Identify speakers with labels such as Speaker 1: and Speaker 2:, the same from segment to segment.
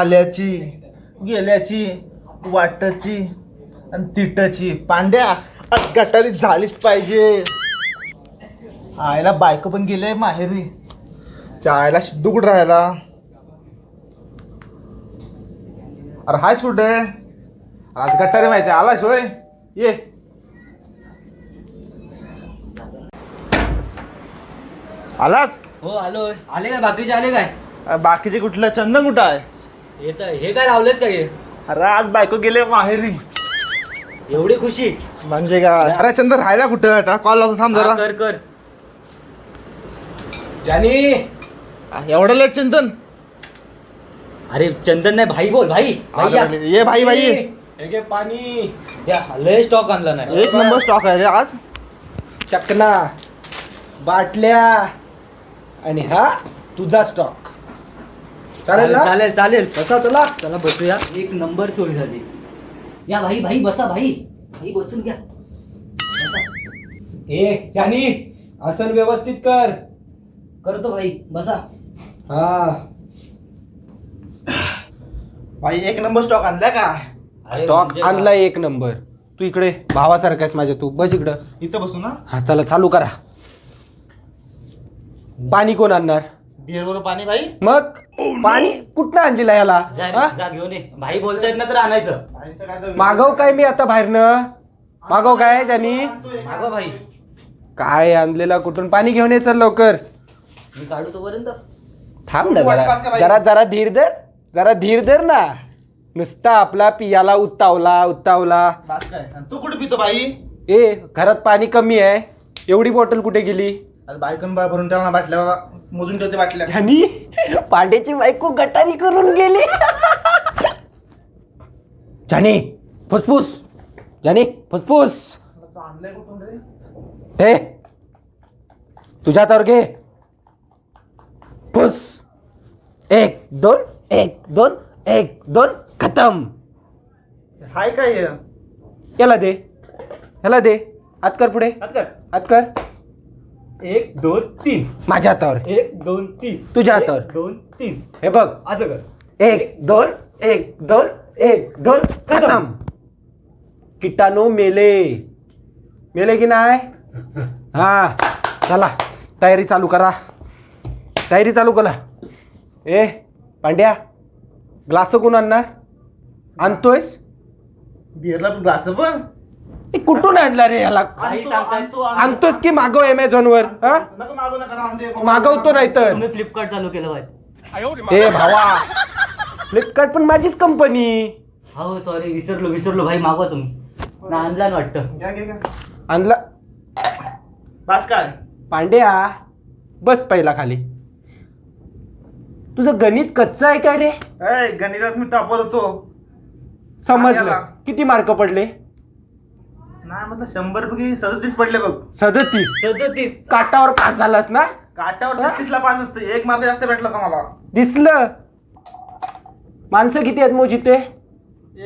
Speaker 1: आल्याची गेल्याची वाटची आणि तिटची. पांड्या गटारी झालीच पाहिजे. आयला बायको पण गेले माहेरी. चायला दुगड राहायला अरे हायच कुठे आज गटारी माहिती आलास होय? ये. आलाच
Speaker 2: हो आलोय आले काय? बाकीचे आले काय?
Speaker 1: बाकीचे कुठलं? चंदन कुठं आहे?
Speaker 2: येत हे काय लावलेस का हे?
Speaker 1: अरे आज बायको गेले माहेरी.
Speaker 2: एवढी खुशी?
Speaker 1: म्हणजे काय अरे चंदन राहायला कुठं? त्याला कॉल लावतो थांब
Speaker 2: हा,
Speaker 1: जरा.
Speaker 2: कर कर. जानी.
Speaker 1: एवढं लेट चंदन?
Speaker 2: अरे चंदन नाही भाई बोल भाई. भाई या.
Speaker 1: अरे, ये भाई, भाई.
Speaker 2: हे घे पाणी. या लय स्टॉक आणला नाही.
Speaker 1: एक नंबर स्टॉक आहे रे आज.
Speaker 3: चकना बाटल्या आणि हा तुझा स्टॉक चालेल ना?
Speaker 2: चालेल चालेल.
Speaker 3: कसा तुला
Speaker 2: चला बसूया. एक नंबर सोय झाली. या भाई भाई बसा भाई. भाई बसून घ्या. बसा.
Speaker 3: ए जानी आसन व्यवस्थित कर.
Speaker 2: करतो भाई. बसा.
Speaker 3: हा.
Speaker 1: भाई एक नंबर स्टॉक आणलाय का?
Speaker 3: स्टॉक
Speaker 2: म्हणजे
Speaker 3: आणला एक नंबर. तू इकडे भावासारखा आहेस माझ्या तू बस इकडं.
Speaker 1: इथं बसू ना
Speaker 3: हा चला चालू करा. पाणी कोण आणणार?
Speaker 1: बिअर बरोबर पाणी भाई.
Speaker 3: मग? पाणी कुठनं आणलेलं याला? हा?
Speaker 2: जा घेऊन ये. भाई बोलतायत ना तर आणायचं.
Speaker 3: मागव काय मी आता बाहेरनं? मागव काय जानी
Speaker 2: मागवा भाई.
Speaker 3: काय आणलेला कुठून? पाणी घेऊन ये चल लवकर.
Speaker 2: मी काढू तोपर्यंत.
Speaker 3: थांब ना जरा? जरा जरा धीर धर. जरा धीर धर ना. नुसता आपला पियाला उत्तावला उत्तावला
Speaker 1: तू कुठे पितो बाई
Speaker 3: ए घरात पाणी कमी आहे. एवढी बॉटल कुठे गेली?
Speaker 1: आज बायकन बा भरून ठेवला बाटल्या बाबा. मोजून ठेवते बाटल्या.
Speaker 3: आणि पांड्याची बायको गटारी करून गेली. जानी फुसफुस. जानी फुसफुस.
Speaker 1: आणलंय कुठून रे
Speaker 3: ते तुझ्या तर घे. फुस. एक दोन एक दोन एक दोन खतम.
Speaker 1: हाय काय हे?
Speaker 3: याला दे. ह्याला दे. आत कर पुढे.
Speaker 1: हात कर.
Speaker 3: आत कर
Speaker 2: एक दोन तीन.
Speaker 3: माझ्या हातावर.
Speaker 2: एक दोन तीन.
Speaker 3: तुझ्या हातावर.
Speaker 2: दोन तीन.
Speaker 3: हे बघ.
Speaker 2: असं कर.
Speaker 3: एक दोन एक दोन एक दोन खतम. किटाणू मेले. मेले की नाही? हा. चला तयारी चालू करा. तयारी चालू करा. ए पांड्या ग्लास कोण आणणार? आणतोयस?
Speaker 1: बिअरला ग्लास पण?
Speaker 3: ए, कुठून आणला रे याला
Speaker 2: काही सांगताय
Speaker 1: आणतो.
Speaker 3: आणतोस की मागव अमेझॉन वर हा?
Speaker 1: नको मागू नका राहून दे.
Speaker 3: मागवतो नाही तर
Speaker 2: तुम्ही फ्लिपकार्ट चालू केलं भाई
Speaker 3: ए भावा. फ्लिपकार्ट पण माझीच कंपनी
Speaker 2: हो सॉरी विसरलो विसरलो भाई मागवा तुम्ही. ना आणला ना वाटतं.
Speaker 1: घ्या, घ्या, घ्या.
Speaker 3: आणला.
Speaker 1: बास काय
Speaker 3: पांड्या बस पहिला खाली. तुझं गणित कच्चं आहे काय रे?
Speaker 1: ए, गणितात मी टॉपर होतो.
Speaker 3: समजलं.
Speaker 1: आल्याला.
Speaker 3: किती मार्क पडले?
Speaker 1: नाही म्हटलं शंभर पैकी सदतीस पडले बघ.
Speaker 3: सदतीस?
Speaker 2: सदतीस.
Speaker 3: काटावर पास झालास ना?
Speaker 1: काट्यावर छत्तीस ला पाच असते. एक मार्क जास्त भेटला होता मला
Speaker 3: दिसलं. माणसं किती आहेत मोज इथे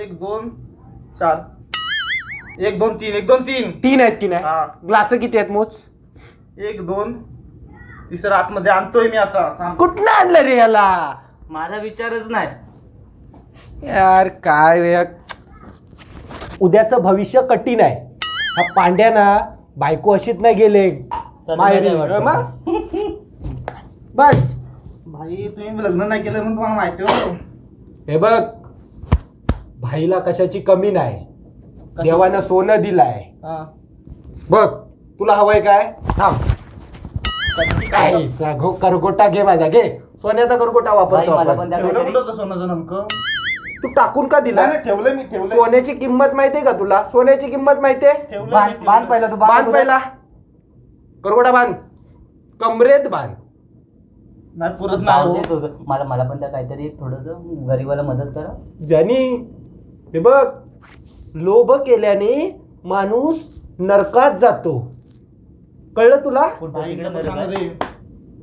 Speaker 1: एक दोन चार. एक दोन तीन. एक दोन तीन.
Speaker 3: तीन आहेत की
Speaker 1: हा.
Speaker 3: नाही ग्लास किती आहेत मोज?
Speaker 1: एक दोन. तिसरं आतमध्ये आणतोय मी आता. थांब.
Speaker 3: कुठनं आणलं रे याला?
Speaker 2: माझा विचारच नाही.
Speaker 3: यार काय उद्याचं भविष्य कठीण आहे. हा पांड्याना बायको अशीच नाही गेले. माहेरी.
Speaker 2: नाही वाटतं.
Speaker 3: मग? बस.
Speaker 1: भाई तुम्ही लग्न नाही केलं म्हणून तुम्हाला माहिती हो.
Speaker 3: हे बघ भाईला कशाची कमी नाही. देवानं सोनं दिलाय. बघ तुला हवंय काय? थांब. घो करगोटा घे माझा घे. सोन्याचा करगोटा
Speaker 2: भाई
Speaker 3: वापरतो
Speaker 2: मला
Speaker 3: आपण.
Speaker 2: पण द्या
Speaker 1: ठेवलं
Speaker 2: काहीतरी.
Speaker 1: कुठं होतं सोनं नेमकं?
Speaker 3: तू टाकून का दिला?
Speaker 1: नाही नाही, ठेवलं मी ठेवलं
Speaker 3: सोन्याची किंमत माहितीये का तुला? सोन्याची किंमत माहितीये?
Speaker 1: ठेवलं मी,
Speaker 2: बांध
Speaker 1: ठेवलं.
Speaker 2: बांध पहिला तू
Speaker 3: बांध पहिला. करगोटा बांध. कमरेत बांध.
Speaker 1: नाही पुरत
Speaker 2: दे. मला मला पण त्या काहीतरी थोडस गरीबाला मदत करा.
Speaker 3: ज्यानी हे बघ लोभ केल्याने माणूस नरकात जातो. कळलं तुला?
Speaker 1: इकडे पण सांगा रे.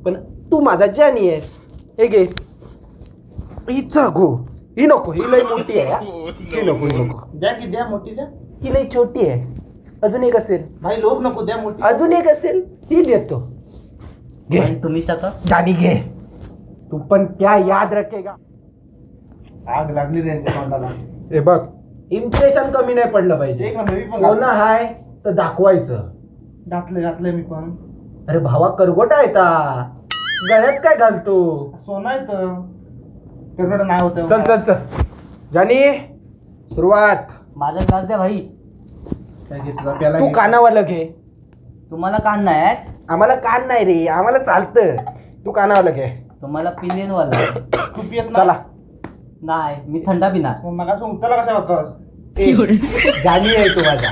Speaker 3: पण तू माझा जानी आहेस. हे घे. हिचा गो ही नको ही लई मोठी आहे हा. ही नको ही नको
Speaker 1: द्या की द्या मोठी द्या.
Speaker 3: ही लई छोटी आहे. अजून एक असेल.
Speaker 1: भाई लोभ नको द्या मोठी.
Speaker 3: अजून एक असेल ही देतो. घे.
Speaker 2: भाई, तुम्हीच टाका
Speaker 3: जानी घे. तू पण क्या याद रखेगा.
Speaker 1: आग लागली त्यांच्या तोंडाला.
Speaker 3: हे बघ इम्प्रेशन कमी नाही पडलं पाहिजे.
Speaker 1: एक नंबर मी पण
Speaker 3: सोनं हाय तर दाखवायचं.
Speaker 1: घातले घातले मी पण.
Speaker 3: अरे भावा करगोटा आहे ता. गळ्यात काय घालतो?
Speaker 1: सोनं आहे तर तेरकडे नाही होत.
Speaker 3: चल चल चल. जानी सुरुवात.
Speaker 2: माझा ग्लास द्या भाई.
Speaker 3: तू
Speaker 1: घे.
Speaker 3: कानावाला घे.
Speaker 2: तुम्हाला कान नाही आहेत?
Speaker 3: आम्हाला कान नाही रे आम्हाला चालतं. तू कानावाला घे.
Speaker 2: तुम्हाला पिलेन वाला
Speaker 1: तू पियत
Speaker 3: चला.
Speaker 2: नाही? मी थंडा पिणार.
Speaker 1: मग उत्तरला कशा होता
Speaker 3: ए, जानी आहे तू माझा.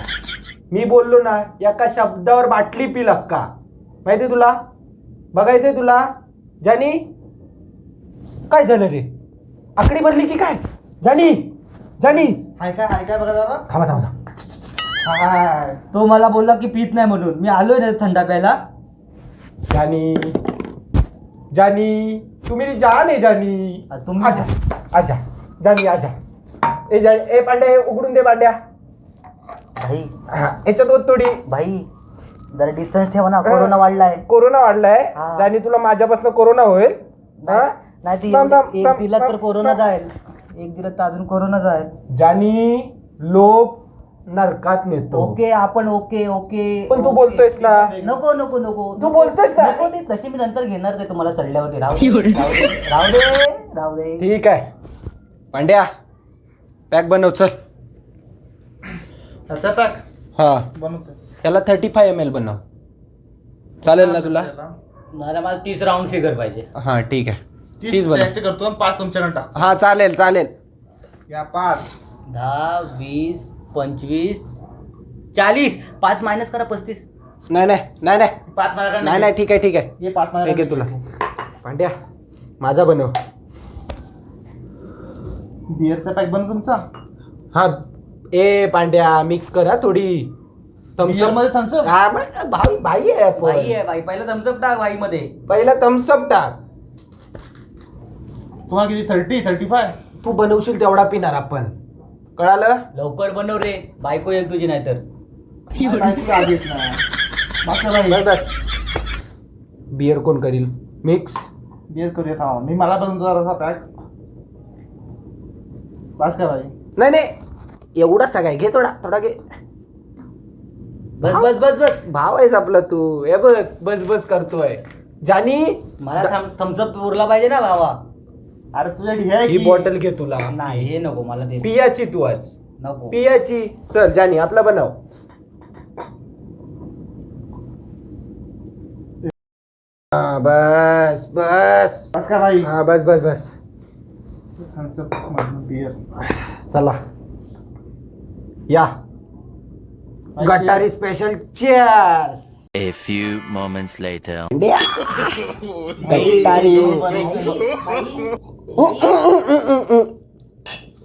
Speaker 3: मी बोललो ना एका शब्दावर बाटली पी लक्का माहिती तुला? बघायचंय तुला? जानी? काय झालं रे? आकडी भरली की काय? जानी जानी.
Speaker 1: हाय काय हाय काय बघा जरा.
Speaker 3: थांबा थांबा.
Speaker 1: हाय.
Speaker 2: तो मला बोलला की पित नाही म्हणून. मी आलोय ना थंडा प्यायला.
Speaker 3: जानी जानी. तुम्ही जान आहे जानी.
Speaker 2: आ, तुम्ही-
Speaker 3: आजा आजा. जानी आजा. ए जानी ए पांड्या हे उघडून दे पांड्या.
Speaker 2: भाई.
Speaker 3: हा याच्यात ओत थोडी.
Speaker 2: भाई जरा डिस्टन्स ठेवा ना. कोरोना वाढलाय.
Speaker 3: कोरोना वाढलाय.
Speaker 2: हा.
Speaker 3: जानी तुला माझ्यापासून कोरोना होईल. हा?
Speaker 2: नाही ती
Speaker 3: थांब, थांब,
Speaker 2: एक
Speaker 3: थांब,
Speaker 2: दिला तर
Speaker 3: थांब,
Speaker 2: कोरोना
Speaker 3: थांब.
Speaker 2: जाईल. एक दिला तर अजून कोरोना जाईल.
Speaker 3: जानी लोक नरकात नेतो.
Speaker 2: ओके आपण ओके ओके
Speaker 3: पण तू
Speaker 2: ओके.
Speaker 3: बोलतोयस ना?
Speaker 2: नको नको नको.
Speaker 3: तू बोलतोयस ना?
Speaker 2: नको ते तशी मी नंतर घेणार ते तुम्हाला चढल्यावरती. राहू दे राहू दे राहू दे राहू दे.
Speaker 3: ठीक आहे. पांड्या पॅक बनव चल.
Speaker 1: त्याचा टाक
Speaker 3: हा.
Speaker 1: बनवतो
Speaker 3: त्याला थर्टी फाय एम एल बनव. चालेल ना तुला?
Speaker 2: मला मला तीस राऊंड फिगर पाहिजे.
Speaker 3: हा ठीक आहे.
Speaker 1: तीस
Speaker 3: तीस
Speaker 1: त्यांचे करतो आणि पाच तुमच्याकडे टाक
Speaker 3: हा चालेल चालेल.
Speaker 1: या पाच.
Speaker 2: दहा वीस पंचवीस चाळीस. पाच मायनस करा पस्तीस.
Speaker 3: नाही नाही नाही नाही.
Speaker 1: पाच माझ्याकडे
Speaker 3: नाही नाही ठीक आहे ठीक आहे.
Speaker 1: ये पाच
Speaker 3: एक
Speaker 1: माझ्याकडे
Speaker 3: आहे तुला. पांड्या माझा बनव.
Speaker 1: बिअरचा पॅक बनव तुमचा.
Speaker 3: हा ए पांड्या मिक्स कर हा थोडी
Speaker 1: थम्सअपमध्ये
Speaker 3: थम्सअप हा भाई भाई आहे आपण.
Speaker 2: बाई आहे बाई पहिला थम्सअप टाक बाई मध्ये
Speaker 3: पहिला थम्सअप टाक.
Speaker 1: तुम्हाला किती? थर्टी थर्टी फाय
Speaker 3: तू बनवशील तेवढा पिणार आपण. कळालं?
Speaker 2: लवकर बनव रे. बायको येईल तुझी नाहीतर.
Speaker 1: बाई.
Speaker 3: बस बस. बियर कोण करील? मिक्स
Speaker 1: बिअर करूया थांबा. मी मला बनवतो जरासा पॅक बस का भाई
Speaker 3: नाही नाही. एवढा सगळा घे थोडा थोडा घे.
Speaker 2: बस बस बस बस.
Speaker 3: भाव आहेस आपला तू. हे बघ बस बस करतोय. जानी?
Speaker 2: मला थम्सअप उरला पाहिजे ना भावा.
Speaker 1: अरे तुझ्याकडे हे आहे
Speaker 3: ही
Speaker 1: की?
Speaker 3: बॉटल घे तुला.
Speaker 2: नाही हे नको मला ते
Speaker 3: पियाची तू आज.
Speaker 2: नको.
Speaker 3: पियाची. चल जानी आपला बनव. हा बस बस.
Speaker 1: बस का भाई?
Speaker 3: हा बस बस बस. चला. या. Gatari special chairs
Speaker 4: A few moments later.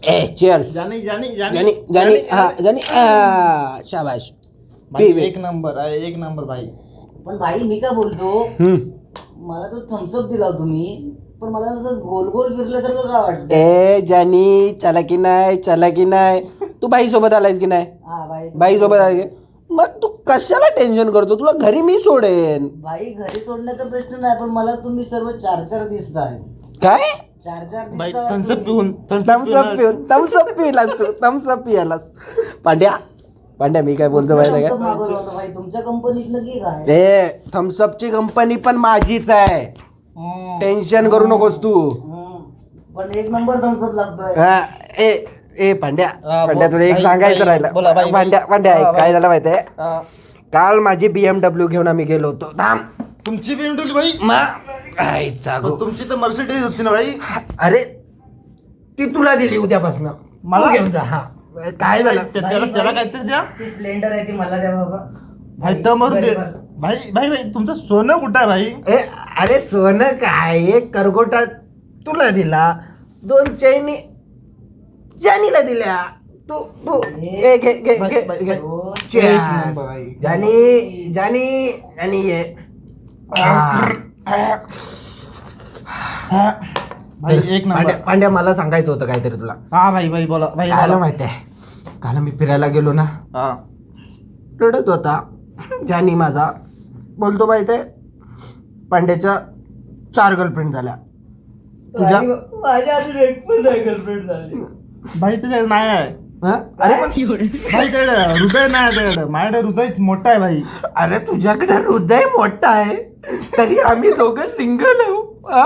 Speaker 1: जानी जानी
Speaker 3: जानी जानी हा जानी शाबाश
Speaker 1: भाई
Speaker 3: पी, पी.
Speaker 1: एक नंबर आहे एक नंबर भाई
Speaker 2: पण भाई मी काय बोलतो?
Speaker 3: हम्म.
Speaker 2: मला तो थम्सअप दिला तुम्ही पण मला असं गोल गोल फिरल्यासारखं काय वाटतं
Speaker 3: ए जानी चला की नाही चला की नाही. तू बाई सोबत आलायस की नाही?
Speaker 2: भाई
Speaker 3: बाई. सोबत आलाय मग तू कशाला टेन्शन करतो? तुला घरी मी सोडेन.
Speaker 2: भाई घरी सोडण्याचा प्रश्न नाही पण मला तुम्ही सर्व चार चार दिसताय.
Speaker 3: काय?
Speaker 2: चार चार
Speaker 1: भाई
Speaker 2: दिसताय.
Speaker 1: थम्सअप पिऊन
Speaker 3: थम्सअप पिऊन. थम्सअप पिलास तू थम्सअप पियालास. पांड्या पांड्या मी काय बोलतो माहिती आहे
Speaker 2: मागवलं होतं भाई तुमच्या कंपनीतलं की काय?
Speaker 3: का ए थम्सअपची कंपनी पण माझीच आहे. टेन्शन करू नकोस तू.
Speaker 2: हम्म. पण एक नंबर थम्सअप लागतोय.
Speaker 3: हा, ए ए पांड्या
Speaker 1: हा,
Speaker 3: पांड्या. तुला एक
Speaker 1: बाई,
Speaker 3: सांगायचं
Speaker 1: बाई, बोला, बाई,
Speaker 3: राहिलं पांड्या
Speaker 1: बाई.
Speaker 3: पांड्या
Speaker 1: हा,
Speaker 3: ऐक, काय
Speaker 1: बाई.
Speaker 3: झालं माहितीये काल माझी बीएमडब्ल्यू घेऊन आम्ही गेलो होतो. थांब.
Speaker 1: तुमची बिंडुली भाई
Speaker 3: मा- गो.
Speaker 1: तुमची तर मर्सिडीज होती ना भाई
Speaker 3: अरे ती तुला दिली उद्यापासून.
Speaker 1: मला?
Speaker 3: घेऊन जा हा. काय झालं?
Speaker 1: त्या- त्याला त्याला काहीतरी द्या.
Speaker 2: ती स्प्लेंडर आहे ती मला द्या बाबा.
Speaker 1: भाई दे.
Speaker 2: बरोबर.
Speaker 1: भाई भाई भाई तुमचं सोनं कुठं आहे भाई?
Speaker 3: ए अरे सोनं काय? एक करगोटा तुला दिला. दोन चैनी जानीला दिल्या तू तू घे घे घे घे घे. Cheers. जानी जानी जानी ये हा.
Speaker 1: भाई एक
Speaker 3: पांड्या
Speaker 1: नंबर
Speaker 3: पांड्या मला सांगायचं होतं काहीतरी तुला
Speaker 1: हा भाई भाई बोला भाई
Speaker 3: कायला
Speaker 1: बोला.
Speaker 3: माहिती आहे काल मी फिरायला गेलो ना
Speaker 1: हा
Speaker 3: रडत होता जानी माझा बोलतो माहिती आहे पांड्याच्या चार गर्लफ्रेंड झाल्या तुझ्या
Speaker 2: माझी- माझ्या अजून एक पण नाही गर्लफ्रेंड झाली
Speaker 1: भाई तुझ्याकडे नाही आहे.
Speaker 3: हा?
Speaker 1: अरे पण भाई त्याकडे हृदय नाही आहे त्याकडे. माझ्याकडे हृदय मोठं आहे भाई.
Speaker 3: अरे तुझ्याकडे हृदय मोठा आहे तरी आम्ही दोघं सिंगल आहो. हा?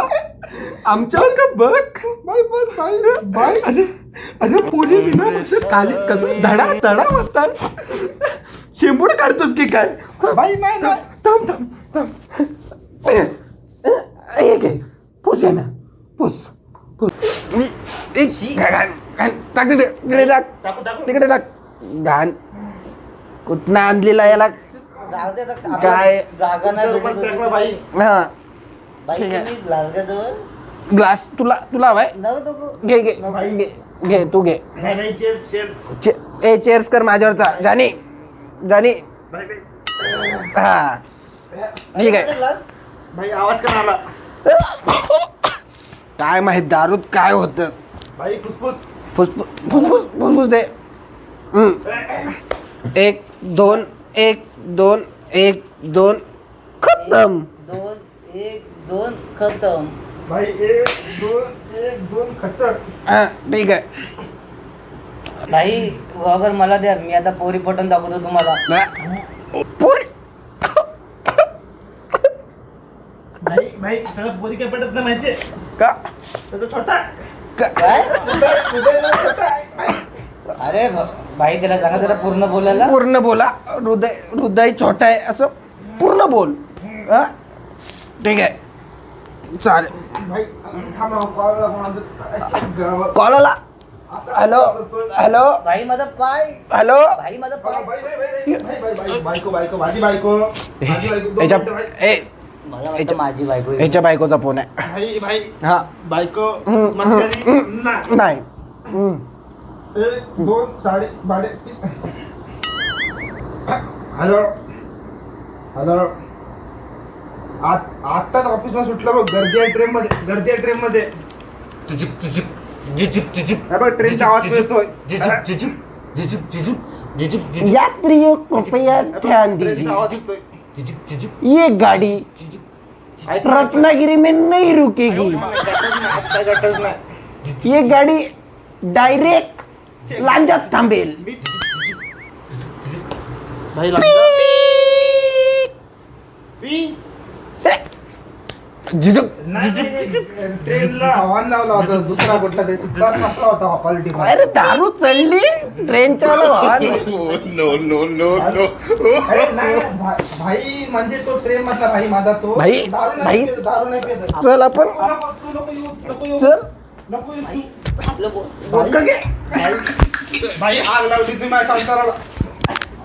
Speaker 3: आमच्यावर का बघ.
Speaker 1: भाई बस भाई. भाई.
Speaker 3: अरे अरे पोरी बिना म्हणतात कालीत कसं धडा धडा म्हणतात शेंबूड काढतोस की काय?
Speaker 1: भाई नाही नाही.
Speaker 3: थांब थांब थांब. घे. पुस आहे ना पुस. पुस एक घाण घाण टाक तिकडे तिकडे टाक. तिकडे टाक. घाण. कुठनं आणलेला याला?
Speaker 2: जाऊ दे आता आपल्याला
Speaker 3: काय?
Speaker 2: जागा नाही भेटत होती.
Speaker 1: भाई
Speaker 3: हा.
Speaker 2: बाई
Speaker 3: ठीक आहे.
Speaker 2: तुम्ही ग्लासगाजवळ
Speaker 3: ग्लास तुला तुला हवाय.
Speaker 2: नको नको.
Speaker 3: घे घे घे घे तू घे. चे- ए चेअर्स कर माझ्यावरचा जानी जानी. हा. ठीक आहे.
Speaker 2: ग्लास?
Speaker 1: भाई आवाज का आला
Speaker 3: काय माहीत दारूत काय होतं?
Speaker 1: भाई फुसफुस.
Speaker 3: फुसफुस फुसफुस फुसफुस दे. एक दोन एक दोन एक दोन. खतम.
Speaker 2: दोन एक दोन खतम.
Speaker 1: भाई एक दोन एक दोन खतर
Speaker 3: हा ठीक आहे.
Speaker 2: भाई वॉगर मला द्या. मी आता पोरी पटून दाखवतो तुम्हाला.
Speaker 3: ना. पुरी.
Speaker 1: भाई भाई त्याला पोरी काय पडत नाही माहितीये?
Speaker 3: का?
Speaker 1: त्याचा छोटा.
Speaker 3: का-
Speaker 2: काय. अरे भाई त्याला सांगा जरा पूर्ण बोलायला
Speaker 3: पूर्ण बोला हृदय हृदय छोटा आहे असं पूर्ण बोल हा? ठीक आहे चालेल
Speaker 1: कॉल
Speaker 3: आला हॅलो हॅलो
Speaker 2: भाई माझा पाय
Speaker 3: हॅलो
Speaker 2: भाई माझा पाय
Speaker 1: भाई, भाई, भाई, भाई, भाई, भाई, बायको बायको माझी बायको माझी बायको
Speaker 3: याच्या. ए
Speaker 2: मला वाटतं माझी बायको आहे.
Speaker 3: याच्या बायकोचा फोन आहे.
Speaker 1: भाई भाई
Speaker 3: हा.
Speaker 1: बायको मस्करी? नाही.
Speaker 3: नाही. हम्म.
Speaker 1: एक दोन साडे भाडे तीन हॅलो. हॅलो. आत आत्ताच ऑफिसला सुटलं बघ गर्दी आहे ट्रेन मध्ये गर्दी आहे ट्रेन मध्ये हे बघ ट्रेनचा आवाज येतोय.
Speaker 3: यात्रियों कृपया ध्यान
Speaker 1: ट्रेनचा आवाज
Speaker 3: दीजिए
Speaker 1: येतोय
Speaker 3: ये गाड़ी रत्नागिरी में नहीं रुकेगी
Speaker 1: नाही.
Speaker 3: ये गाड़ी डायरेक्ट लांजात थांबेल
Speaker 1: भाई लागला.
Speaker 3: झिजक
Speaker 1: ट्रेनला. हवान लावला होता दुसरा कुठला तरी सुद्धा नसला होता क्वालिटी
Speaker 3: अरे दारू चढली? ट्रेनच्या
Speaker 1: भाई म्हणजे तो ट्रेन मधला भाई माझा तो.
Speaker 3: भाई, भाई.
Speaker 1: दारू नाही पित.
Speaker 3: चल आपण. चल.
Speaker 1: भाई भाई आग लावली तुम्ही माझ्या संसाराला.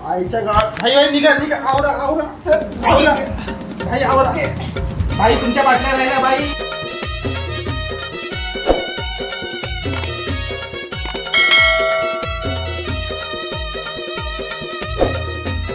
Speaker 1: आईच्या गावात. भाई भाई निघा निघा. आवरा आवरा. चल, आवरा. भाई आवरा. बाई तुमच्या बाटल्या राहिल्या बाई.